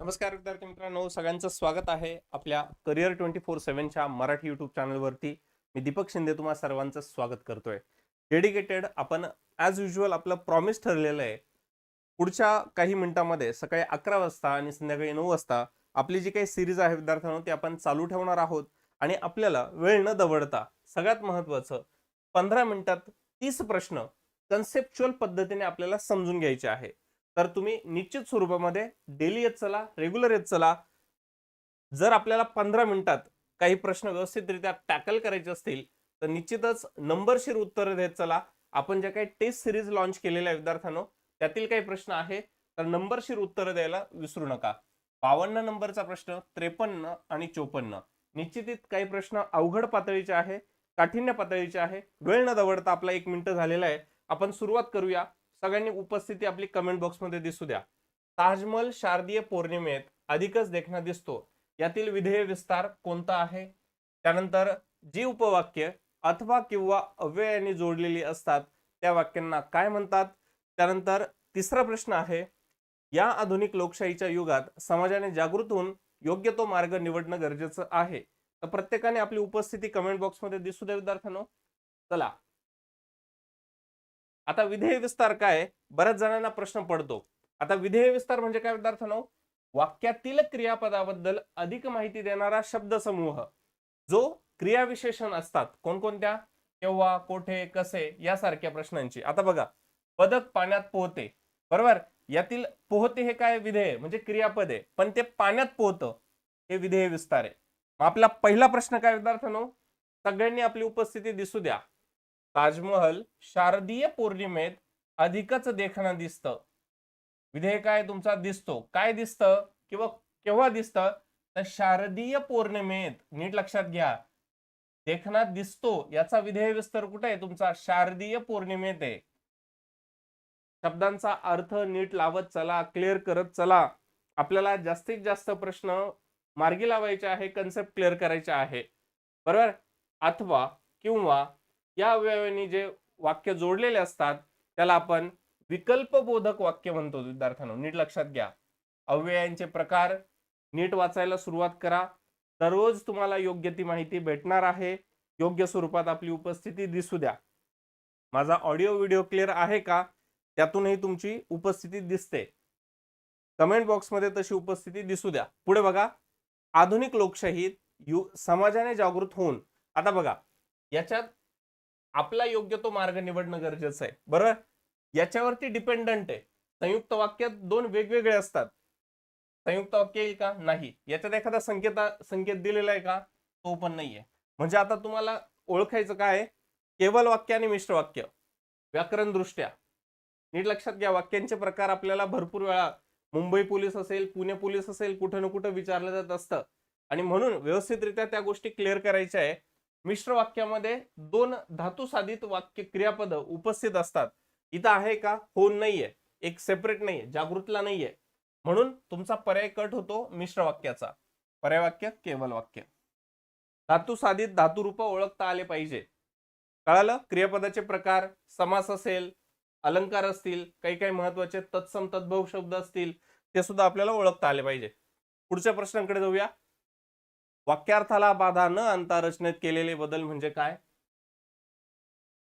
नमस्कार विद्यार्थी मित्रांनो सगळ्यांचं स्वागत आहे आपल्या करिअर ट्वेंटी फोर सेव्हनच्या मराठी युट्यूब चॅनलवरती मी दीपक शिंदे तुम्हाला सर्वांचं स्वागत करतोय. डेडिकेटेड आपण ॲज युजल आपलं प्रॉमिस ठरलेलं आहे. पुढच्या काही मिनिटांमध्ये सकाळी अकरा वाजता आणि संध्याकाळी नऊ वाजता आपली जी काही सिरीज आहे विद्यार्थ्यांनो ती आपण चालू ठेवणार आहोत. आणि आपल्याला वेळ न दवडता सगळ्यात महत्त्वाचं पंधरा मिनिटात तीस प्रश्न कन्सेप्च्युअल पद्धतीने आपल्याला समजून घ्यायचे आहे. तर तुम्ही निश्चित स्वरूपामध्ये डेली येत चला रेग्युलर येत चला. जर आपल्याला पंधरा मिनिटात काही प्रश्न व्यवस्थितरित्या टॅकल करायचे असतील तर निश्चितच नंबरशीर उत्तर देत चला. आपण ज्या काही टेस्ट सिरीज लॉन्च केलेल्या विद्यार्थ्यांनो त्यातील काही प्रश्न आहे तर नंबरशीर उत्तर द्यायला विसरू नका. बावन्न नंबरचा प्रश्न त्रेपन्न आणि चोपन्न. निश्चितीत काही प्रश्न अवघड पातळीचे आहे काठिण्य पातळीचे आहे. वेळ न दवडता आपला एक मिनिट झालेला आहे. आपण सुरुवात करूया. सगळ्यांनी उपस्थिती आपली कमेंट बॉक्समध्ये दिसू द्या. ताजमहल शारदीय पौर्णिमेत अधिकच देखणा दिसतो. यातील विधेय विस्तार कोणता आहे? त्यानंतर जी उपवाक्य अथवा किंवा अव्ययाने जोडलेली असतात त्या वाक्यांना काय म्हणतात? त्यानंतर तिसरा प्रश्न आहे या आधुनिक लोकशाहीच्या युगात समाजाने जागृत होऊन योग्य तो मार्ग निवडणं गरजेचं आहे. तर प्रत्येकाने आपली उपस्थिती कमेंट बॉक्समध्ये दिसू द्या विद्यार्थ्यांनो. चला आता विधेय विस्तार काय बऱ्याच जणांना प्रश्न पडतो. आता विधेय विस्तार म्हणजे काय विद्यार्थ्यांनो? वाक्यातील क्रियापदाबद्दल अधिक माहिती देणारा शब्दसमूह जो क्रियाविशेषण असतात. कोणकोणत्या? केव्हा कोठे कसे? यासारख्या प्रश्नांची. आता बघा. पदक पाण्यात पोहते. बरोबर? यातील पोहते हे काय विधेय? म्हणजे क्रियापद. आहे पण ते पाण्यात पोहतं. हे विधेय विस्तार आहे. आपला पहिला प्रश्न काय विद्यार्थ्यांनो? सगळ्यांनी आपली उपस्थिती दिसू द्या. ताजमहल शारदीय पौर्णिमेत अधिकच देखणं दिसतं. विधेय काय तुमचा? दिसतो. काय दिसतं? किंवा केव्हा दिसतं? तर शारदीय पौर्णिमेत नीट लक्षात घ्या. देखणात दिसतो याचा विधेय विस्तार कुठे आहे? तुमचा शारदीय पौर्णिमेत आहे. शब्दांचा अर्थ नीट लावत चला क्लिअर करत चला. आपल्याला जास्तीत जास्त प्रश्न मार्गी लावायचे आहे कन्सेप्ट क्लिअर करायचे आहे. बरोबर? अथवा किंवा या अवयवांनी जे वाक्य जोडलेले असतात त्याला आपण विकल्पबोधक वाक्य म्हणतो विद्यार्थ्यांनो. नीट लक्षात घ्या. अव्ययांचे प्रकार नीट वाचायला सुरुवात करा. दररोज तुम्हाला योग्य ती माहिती भेटणार आहे. योग्य स्वरूपात आपली उपस्थिती दिसू द्या. माझा ऑडिओ व्हिडिओ क्लिअर आहे का? त्यातूनही तुमची उपस्थिती दिसते. कमेंट बॉक्समध्ये तशी उपस्थिती दिसू द्या. पुढे बघा. आधुनिक लोकशाहीत यु समाजाने जागृत होऊन आता बघा. याच्यात आपला योग्य तो मार्ग निवडणं गरजेचं आहे. बरोबर? याच्यावरती डिपेंडंट आहे. संयुक्त वाक्यात दोन वेगवेगळे असतात. संयुक्त वाक्य येईल का? नाही. याच्यात एखादा संकेत संकेत दिलेला आहे का? तो पण नाहीये. म्हणजे आता तुम्हाला ओळखायचं काय केवल वाक्य आणि मिश्र वाक्य. व्याकरण दृष्ट्या नीट लक्षात घ्या वाक्यांचे प्रकार आपल्याला भरपूर वेळा मुंबई पोलीस असेल पुणे पोलीस असेल कुठं ना कुठं विचारलं जात असतं. आणि म्हणून व्यवस्थितरित्या त्या गोष्टी क्लिअर करायच्या आहे. मिश्र वाक्यामध्ये दोन धातू साधित वाक्य क्रियापद उपस्थित असतात. इथं आहे का? हो नाहीये. एक सेपरेट नाहीये. जागृतला नाहीये. म्हणून तुमचा पर्याय कट होतो मिश्र वाक्याचा पर्याय वाक्य केवल वाक्य. धातू साधित धातुरूप ओळखता आले पाहिजे. कळालं? क्रियापदाचे प्रकार समास असेल अलंकार असतील काही काही महत्त्वाचे तत्सम तद्भव शब्द असतील ते सुद्धा आपल्याला ओळखता आले पाहिजे. पुढच्या प्रश्नांकडे जाऊया. वाक्यार्थाला बाधा न आणता रचनेत केलेले बदल म्हणजे काय?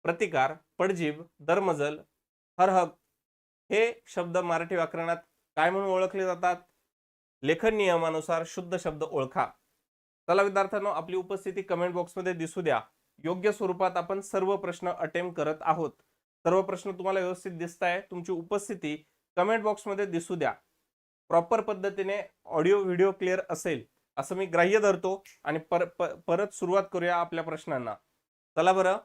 प्रतिकार पडजीव दरमजल हरहक हे शब्द मराठी व्याकरणात काय म्हणून ओळखले जातात? लेखन नियमानुसार शुद्ध शब्द ओळखा. चला विद्यार्थ्यांनो आपली उपस्थिती कमेंट बॉक्समध्ये दिसू द्या. योग्य स्वरूपात आपण सर्व प्रश्न अटेम्प्ट करत आहोत. सर्व प्रश्न तुम्हाला व्यवस्थित दिसत आहे तुमची उपस्थिती कमेंट बॉक्समध्ये दिसू द्या. प्रॉपर पद्धतीने ऑडिओ व्हिडिओ क्लिअर असेल. असं मी ग्राह्य धरतो आणि पर, पर, परत सुरुवात करूया आपल्या प्रश्नांना. चला बरं.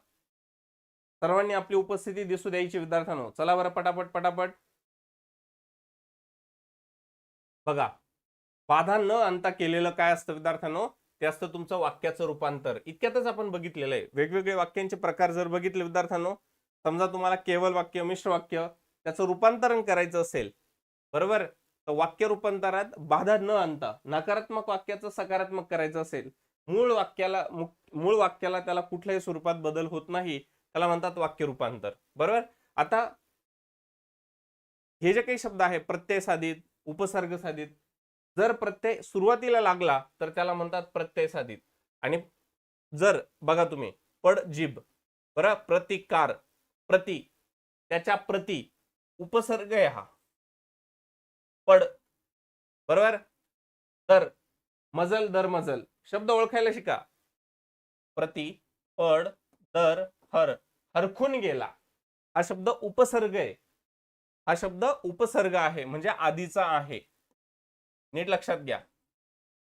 सर्वांनी आपली उपस्थिती दिसू द्यायची विद्यार्थ्यांनो. चला बरं पटापट पटापट. बघा बाधा न आणता केलेलं काय असतं विद्यार्थ्यांनो? ते असतं तुमचं वाक्याचं रूपांतर. इतक्यातच आपण बघितलेलं आहे. वेगवेगळे वाक्यांचे प्रकार जर बघितले विद्यार्थ्यांनो समजा तुम्हाला केवळ वाक्य मिश्र वाक्य त्याचं रूपांतरण करायचं असेल. बरोबर? वाक्य रूपांतरात बाधा न आणता नकारात्मक वाक्याचं सकारात्मक करायचं असेल मूळ वाक्याला मूळ वाक्याला त्याला कुठल्याही स्वरूपात बदल होत नाही त्याला म्हणतात वाक्य रूपांतर. बरोबर? आता हे जे काही शब्द आहे प्रत्यय साधित उपसर्ग साधित जर प्रत्यय सुरुवातीला लागला तर त्याला म्हणतात प्रत्यय साधित. आणि जर बघा तुम्ही पड जीभ बरं? प्रतिकार प्रति त्याच्या प्रति उपसर्ग आहे हा पड. बरोबर? तर मजल दर मजल. शब्द ओळखायला शिका. प्रति पड दर हर. हरखून गेला. हा शब्द उपसर्ग आहे. हा शब्द उपसर्ग आहे म्हणजे आधीचा आहे. नीट लक्षात घ्या.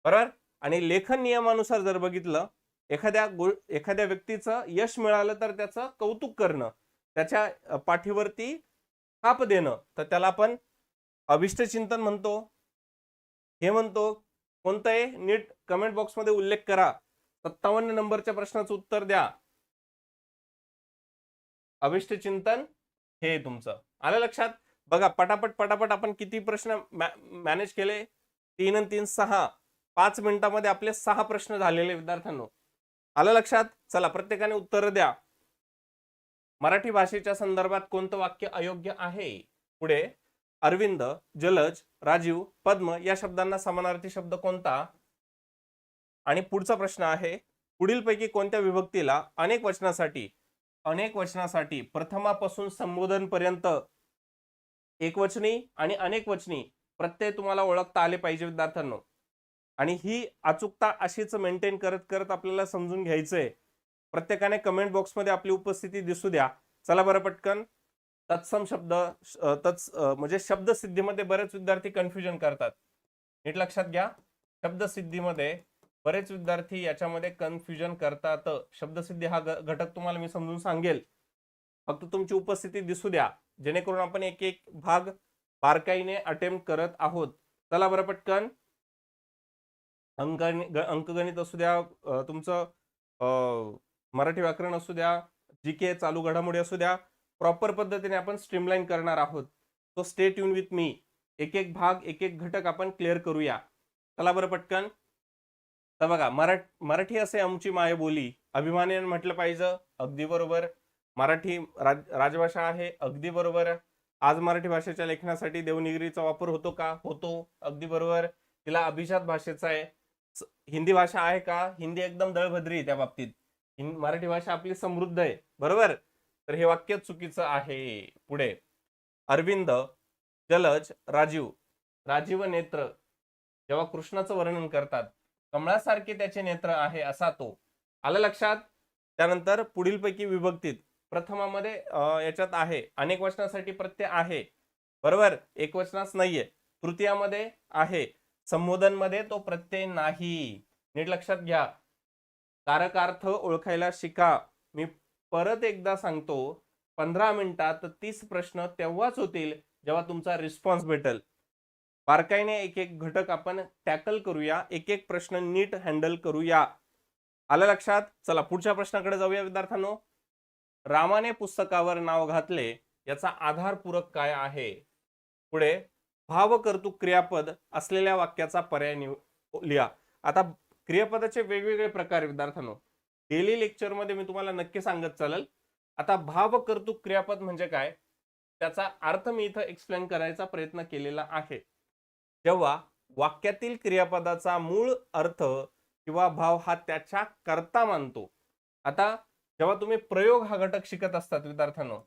बरोबर? आणि लेखन नियमानुसार जर बघितलं एखाद्या गो एखाद्या व्यक्तीचं यश मिळालं तर त्याचं कौतुक करणं त्याच्या पाठीवरती थाप देणं तर त्याला आपण अभिष्ट चिंतन म्हणतो. हे म्हणतो कोणतं आहे नीट कमेंट बॉक्समध्ये उल्लेख करा. सत्तावन्न नंबरच्या प्रश्नाचं उत्तर द्या. अभिष्ट चिंतन हे तुमचं. आलं लक्षात? बघा पटापट पटापट आपण किती प्रश्न मॅनेज केले? तीन आणि तीन सहा. पाच मिनिटामध्ये आपले सहा प्रश्न झालेले विद्यार्थ्यांनो. आलं लक्षात? चला प्रत्येकाने उत्तर द्या. मराठी भाषेच्या संदर्भात कोणतं वाक्य अयोग्य आहे? पुढे. अरविंद जलज राजीव पद्म या शब्दांना समानार्थी शब्द कोणता? आणि पुढचा प्रश्न आहे पुढीलपैकी कोणत्या विभक्तीला अनेक वचनासाठी अनेक वचनासाठी प्रथमापासून संबोधन पर्यंत एकवचनी आणि अनेक वचनी प्रत्यय तुम्हाला ओळखता आले पाहिजे विद्यार्थ्यांनो. आणि ही अचूकता अशीच मेंटेन करत करत आपल्याला समजून घ्यायचंय. प्रत्येकाने कमेंट बॉक्समध्ये आपली उपस्थिती दिसू द्या. चला बरं पटकन. तत्सम शब्द तत्स म्हणजे शब्दसिद्धीमध्ये बरेच विद्यार्थी कन्फ्युजन करतात. नीट लक्षात घ्या. शब्दसिद्धीमध्ये बरेच विद्यार्थी याच्यामध्ये कन्फ्युजन करतात. शब्दसिद्धी हा घटक तुम्हाला मी समजून सांगेल. फक्त तुमची उपस्थिती दिसू द्या. जेणेकरून आपण एक एक भाग बारकाईने अटेम्प्ट करत आहोत. चला बरं पटकन. अंक अंकगणित असू द्या तुमचं मराठी व्याकरण असू द्या जी के चालू घडामोडी असू द्या प्रॉपर पद्धतीने आपण स्ट्रीमलाईन करणार आहोत. तो स्टे ट्यून विथ मी एक एक भाग एक एक घटक आपण क्लिअर करूया. चला बरं पटकन. तर बघा मराठ मराठी असे आमची मायबोली अभिमानाने म्हटलं पाहिजे अगदी बरोबर. मराठी राज राजभाषा आहे अगदी बरोबर. आज मराठी भाषेच्या लेखनासाठी देवनिगरीचा वापर होतो का? होतो अगदी बरोबर. तिला अभिजात भाषेचा आहे. हिंदी भाषा आहे का? हिंदी एकदम दळभद्री आहे त्या बाबतीत. मराठी भाषा आपली समृद्ध आहे. बरोबर? तर हे वाक्य चुकीचं आहे. पुढे. अरविंद जलज राजीव राजीव नेत्र. जेव्हा कृष्णाचं वर्णन करतात कमळासारखे त्याचे नेत्र आहे असा तो. आलं लक्षात? त्यानंतर पुढीलपैकी विभक्तीत. प्रथमामध्ये याच्यात आहे. अनेक वचनासाठी प्रत्यय आहे. बरोबर? एक वचनास नाहीये. तृतीयामध्ये आहे. संबोधनमध्ये तो प्रत्यय नाही. नीट लक्षात घ्या. कारकार्थ ओळखायला शिका. मी परत एकदा सांगतो पंधरा मिनिटात तीस प्रश्न तेव्हाच होतील जेव्हा तुमचा रिस्पॉन्स भेटेल. बारकाईने एक एक घटक आपण टॅकल करूया एक एक प्रश्न नीट हँडल करूया. आलं लक्षात? चला पुढच्या प्रश्नाकडे जाऊया विद्यार्थ्यांनो. रामाने पुस्तकावर नाव घातले याचा आधारपूरक काय आहे? पुढे भावकर्तृक क्रियापद असलेल्या वाक्याचा पर्याय निव- लिहा. आता क्रियापदाचे वेगवेगळे प्रकार विद्यार्थ्यांनो. डेली लेक्चरमध्ये मी तुम्हाला नक्की सांगत चालेल. आता भाव कर्तुक क्रियापद म्हणजे काय? त्याचा अर्थ मी इथं एक्सप्लेन करायचा प्रयत्न केलेला आहे. जेव्हा वाक्यातील क्रियापदाचा मूळ अर्थ किंवा भाव हा त्याच्या करता मानतो. आता जेव्हा तुम्ही प्रयोग हा घटक शिकत असतात विद्यार्थ्यांनो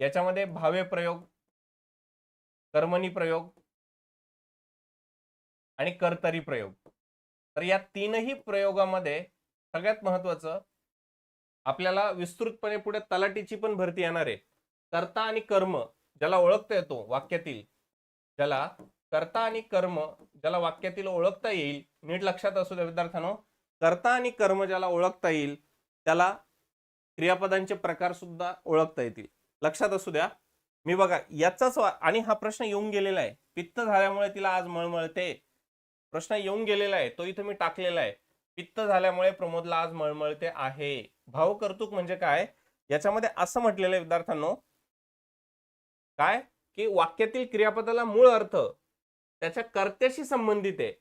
याच्यामध्ये भावे प्रयोग कर्मणी प्रयोग आणि कर्तरी प्रयोग. तर या तीनही प्रयोगामध्ये सगळ्यात महत्वाचं आपल्याला विस्तृतपणे पुढे तलाटीची पण भरती येणार आहे. कर्ता आणि कर्म ज्याला ओळखता येतो वाक्यातील ज्याला कर्ता आणि कर्म ज्याला वाक्यातील ओळखता येईल नीट लक्षात असू द्या विद्यार्थ्यांनो. कर्ता आणि कर्म ज्याला ओळखता येईल त्याला क्रियापदांचे प्रकार सुद्धा ओळखता येतील. लक्षात असू द्या. मी बघा याचाच आणि हा प्रश्न येऊन गेलेला आहे. पित्त झाल्यामुळे तिला आज मळमळते. प्रश्न येऊन गेलेला आहे. तो इथं मी टाकलेला आहे. पित्त झाल्यामुळे प्रमोदला आज मळमळते आहे. भावकर्तुक म्हणजे काय? याच्यामध्ये असं म्हटलेलं आहे विद्यार्थ्यांनो. काय? की वाक्यातील क्रियापदाला मूळ अर्थ त्याच्या कर्त्याशी संबंधित आहे.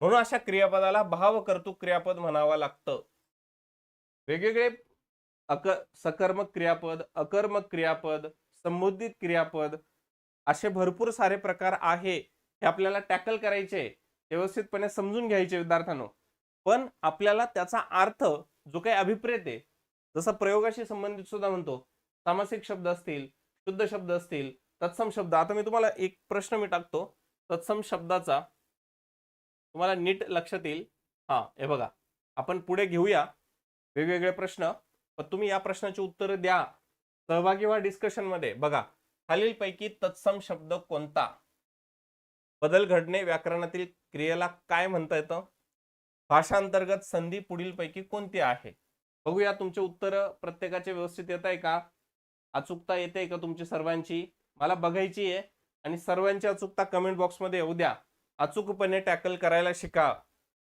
म्हणून अशा क्रियापदाला भाव कर्तुक क्रियापद म्हणावं लागतं. वेगवेगळे अक सकर्मक क्रियापद अकर्मक क्रियापद संबोधित क्रियापद असे भरपूर सारे प्रकार आहे हे आपल्याला टॅकल करायचे व्यवस्थितपणे समजून घ्यायचे विद्यार्थ्यांनो. पण आपल्याला त्याचा अर्थ जो काही अभिप्रेत आहे जसं प्रयोगाशी संबंधित सुद्धा म्हणतो सामासिक शब्द असतील शुद्ध शब्द असतील तत्सम शब्द. आता मी तुम्हाला एक प्रश्न मी टाकतो. तत्सम शब्दाचा तुम्हाला नीट लक्षात येईल. हा हे बघा. आपण पुढे घेऊया वेगवेगळे प्रश्न. पण तुम्ही या प्रश्नाची उत्तरं द्या. सहभागी व्हा डिस्कशनमध्ये. बघा खालीलपैकी तत्सम शब्द कोणता? बदल घडणे व्याकरणातील क्रियेला काय म्हणता येतं? भाषांतर्गत संधी पुढीलपैकी कोणती आहे? बघूया तुमचे उत्तर प्रत्येकाचे व्यवस्थित येत आहे का? अचूकता येते का तुमची सर्वांची? मला बघायची आहे आणि सर्वांची अचूकता कमेंट बॉक्समध्ये येऊ द्या. अचूकपणे टॅकल करायला शिका.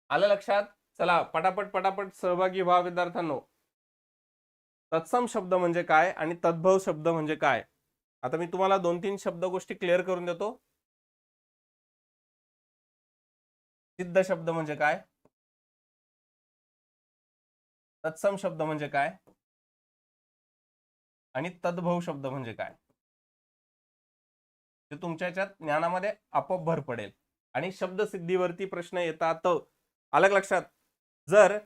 आलं लक्षात? चला पटापट पटापट सहभागी व्हा विद्यार्थ्यांनो. तत्सम शब्द म्हणजे काय आणि तद्भव शब्द म्हणजे काय? आता मी तुम्हाला दोन तीन शब्द गोष्टी क्लिअर करून देतो. सिद्ध शब्द म्हणजे काय? तत्सम शब्द म्हणजे काय? आणि तद्भव शब्द म्हणजे काय? ते तुमच्या याच्यात ज्ञानामध्ये आपोआप भर पडेल. आणि शब्द सिद्धीवरती प्रश्न येतात. अलग लक्षात? जर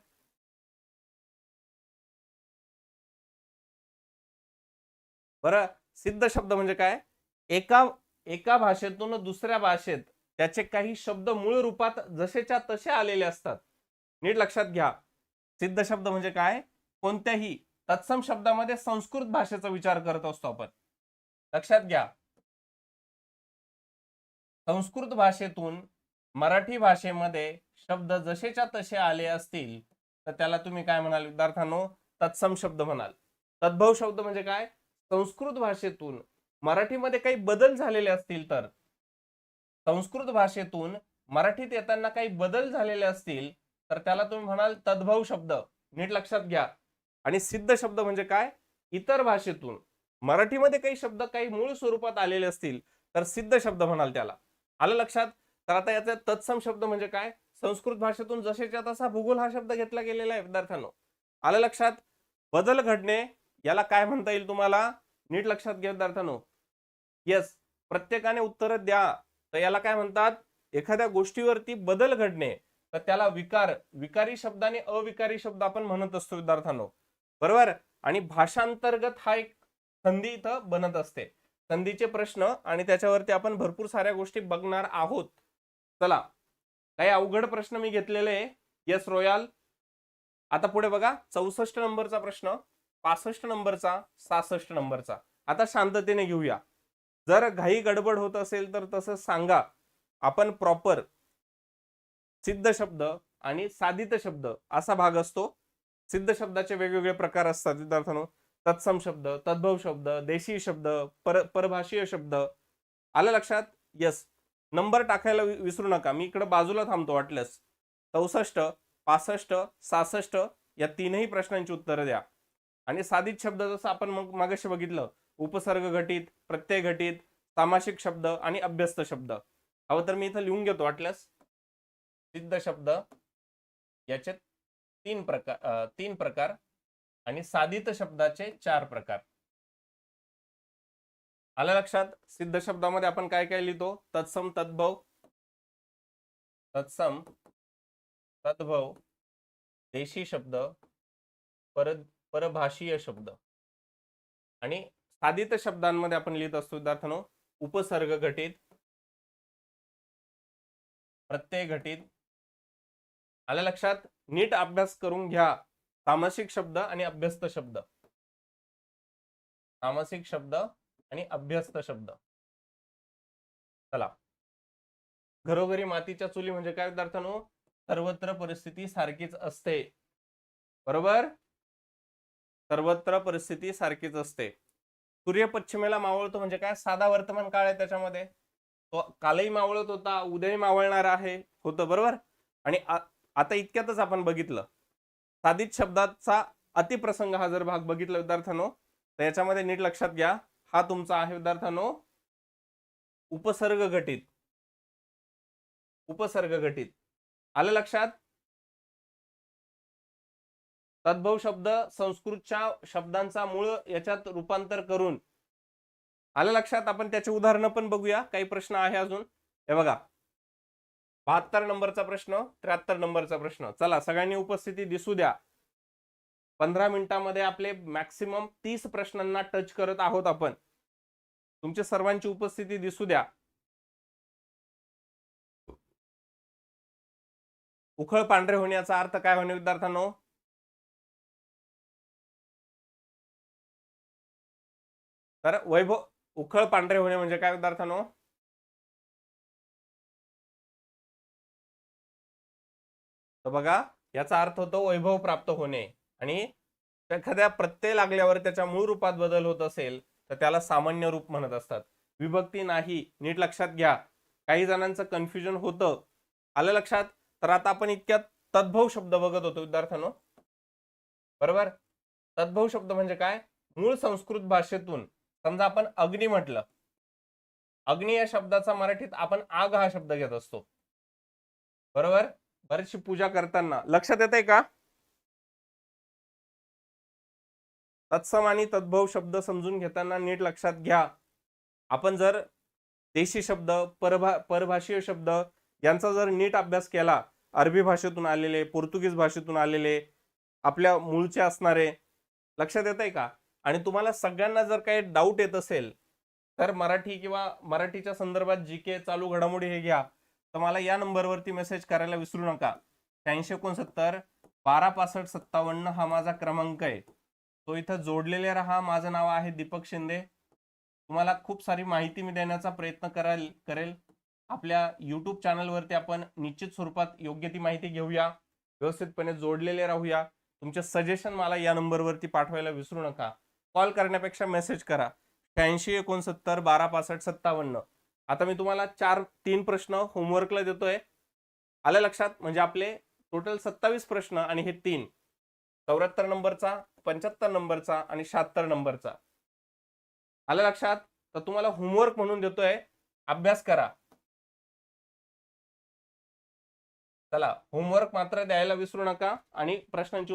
बरं सिद्ध शब्द म्हणजे काय? एका एका भाषेतून दुसऱ्या भाषेत त्याचे काही शब्द मूळ रूपात जसेच्या तसे आलेले असतात. नीट लक्षात घ्या. सिद्ध शब्द म्हणजे काय? कोणत्याही तत्सम शब्दामध्ये संस्कृत भाषेचा विचार करत असतो आपण. लक्षात घ्या. संस्कृत भाषेतून मराठी भाषेमध्ये शब्द जसेच्या तसे आले असतील तर त्याला तुम्ही काय म्हणाल विद्यार्थ्यांनो? तत्सम शब्द म्हणाल. तद्भव शब्द म्हणजे काय? संस्कृत भाषेतून मराठीमध्ये काही बदल झालेले असतील तर. संस्कृत भाषेतून मराठीत येताना काही बदल झालेले असतील तर त्याला तुम्ही म्हणाल तद्भव शब्द. नीट लक्षात घ्या. आणि सिद्ध शब्द म्हणजे काय? इतर भाषेतून. मराठीमध्ये काही शब्द काही मूळ स्वरूपात आलेले असतील तर सिद्ध शब्द म्हणाल त्याला. आलं लक्षात? तर आता याचा तत्सम शब्द म्हणजे काय? संस्कृत भाषेतून जसेच्या तसा भूगोल हा शब्द घेतला गेलेला आहे विद्यार्थ्यांनो. आलं लक्षात? बदल घडणे याला काय म्हणता येईल तुम्हाला? नीट लक्षात घ्या विद्यार्थ्यांनो. येस प्रत्येकाने उत्तर द्या. तर याला काय म्हणतात? एखाद्या गोष्टीवरती बदल घडणे. तर त्याला विकार विकारी शब्दाने अविकारी शब्द आपण म्हणत असतो विद्यार्थ्यांनो. बरोबर? आणि भाषांतर्गत हा एक संधी इथं बनत असते. संधीचे प्रश्न आणि त्याच्यावरती आपण भरपूर साऱ्या गोष्टी बघणार आहोत. चला काही अवघड प्रश्न मी घेतलेले यस रोयाल आता पुढे बघा. चौसष्ट नंबरचा प्रश्न पासष्ट नंबरचा सहासष्ट नंबरचा. आता शांततेने घेऊया. जर घाई गडबड होत असेल तर तसं सांगा. आपण प्रॉपर सिद्ध शब्द आणि साधित शब्द असा भाग असतो. सिद्ध शब्दाचे वेगवेगळे प्रकार असतात विद्यार्थ्यांनो तत्सम शब्द तद्भव शब्द देशी शब्द पर परभाषीय शब्द. आलं लक्षात? यस नंबर टाकायला विसरू नका. मी इकडं बाजूला थांबतो वाटल्यास. चौसष्ट पासष्ट सहासष्ट या तीनही प्रश्नांची उत्तरं द्या. आणि साधित शब्द जसं आपण मग मागाशी बघितलं. उपसर्ग घटित प्रत्यय घटित सामासिक शब्द आणि अभ्यस्त शब्द. हवं तर मी इथं लिहून घेतो वाटल्यास. सिद्ध शब्द याचे तीन प्रकार तीन प्रकार आणि साधित शब्दाचे चार प्रकार. आलं लक्षात? सिद्ध शब्दामध्ये आपण काय काय लिहितो? तत्सम तद्भव. तत्सम तद्भव देशी शब्द पर परभाषीय शब्द. आणि साधित शब्दांमध्ये आपण लिहित असतो विद्यार्थ्यांनो उपसर्ग घटित प्रत्यय घटित आलं लक्षात? नीट अभ्यास करून घ्या. सामासिक शब्द आणि अभ्यस्त शब्द. सामासिक शब्द आणि अभ्यस्त शब्द. चला. घरोघरी मातीच्या चुली म्हणजे काय? विद्यार्थ्यानो सर्वत्र परिस्थिती सारखीच असते. बरोबर? सर्वत्र परिस्थिती सारखीच असते. सूर्य पश्चिमेला मावळतो म्हणजे काय? साधा वर्तमान काळ आहे त्याच्यामध्ये. तो कालही मावळत होता उद्याही मावळणार आहे. होतं बरोबर? आणि आता इतक्यातच आपण बघितलं. साधित शब्दाचा अतिप्रसंग हा जर भाग बघितला विद्यार्थ्यांनो तर याच्यामध्ये नीट लक्षात घ्या. हा तुमचा आहे विद्यार्थ्यांनो उपसर्ग घटित उपसर्ग घटित आलं लक्षात? तद्भव शब्द संस्कृतच्या शब्दांचा मूळ याच्यात रूपांतर करून. आलं लक्षात? आपण त्याचे उदाहरणं पण बघूया. काही प्रश्न आहे अजून. हे बघा. बहात्तर नंबरचा प्रश्न त्र्याहत्तर नंबरचा प्रश्न. चला सगळ्यांनी उपस्थिती दिसू द्या. पंधरा मिनिटांमध्ये आपले मॅक्सिमम तीस प्रश्नांना टच करत आहोत आपण. तुमच्या सर्वांची उपस्थिती दिसू द्या. उखळ पांढरे होण्याचा अर्थ काय होणे विद्यार्थ्यांनो? तर वैभव उखळ पांढरे होणे म्हणजे काय विद्यार्थ्यांनो? तर बघा याचा अर्थ होतो वैभव प्राप्त होणे. आणि एखाद्या प्रत्यय लागल्यावर त्याच्या मूळ रूपात बदल होत असेल तर त्याला सामान्य रूप म्हणत असतात. विभक्ती नाही नीट लक्षात घ्या. काही जणांचं कन्फ्युजन होतं. आलं लक्षात? तर आता आपण इतक्यात तद्भव शब्द बघत होतो विद्यार्थ्यांनो. बरोबर? तद्भव शब्द म्हणजे काय? मूळ संस्कृत भाषेतून समजा आपण अग्नी म्हटलं. अग्नी या शब्दाचा मराठीत आपण आग हा शब्द घेत असतो. बरोबर? बरीचशी पूजा करताना. लक्षात येत आहे का? तत्सम आणि तद्भव शब्द समजून घेताना नीट लक्षात घ्या. आपण जर देशी शब्द परभा परभाषीय शब्द यांचा जर नीट अभ्यास केला अरबी भाषेतून आलेले पोर्तुगीज भाषेतून आलेले आपल्या मूळचे असणारे लक्षात येत आहे का? आणि तुम्हाला सगळ्यांना जर काही डाऊट येत असेल तर मराठी किंवा मराठीच्या संदर्भात जी के चालू घडामोडी हे घ्या. तर मला या नंबरवरती मेसेज करायला विसरू नका. शहाऐंशी एकोणसत्तर बारा पासष्ट सत्तावन्न हा माझा क्रमांक आहे. तो इथं जोडलेले राहा. माझं नाव आहे दीपक शिंदे. तुम्हाला खूप सारी माहिती मी देण्याचा प्रयत्न कराल करेल. आपल्या यूट्यूब चॅनलवरती आपण निश्चित स्वरूपात योग्य ती माहिती घेऊया. व्यवस्थितपणे जोडलेले राहूया. तुमचे सजेशन मला या नंबरवरती पाठवायला विसरू नका. कॉल करण्यापेक्षा मेसेज करा. शहाऐंशी एकोणसत्तर बारा पासष्ट सत्तावन्न. आता मी तुम्हाला चार तीन प्रश्न होमवर्कला देतोय. आल्या लक्षात? म्हणजे आपले टोटल सत्तावीस प्रश्न आणि हे तीन. चौऱ्याहत्तर नंबरचा पंच्याहत्तर नंबरचा आणि शहात्तर नंबरचा. आलं लक्षात? तर तुम्हाला होमवर्क म्हणून देतोय. अभ्यास करा. चला होमवर्क मात्र द्यायला विसरू नका आणि प्रश्नांची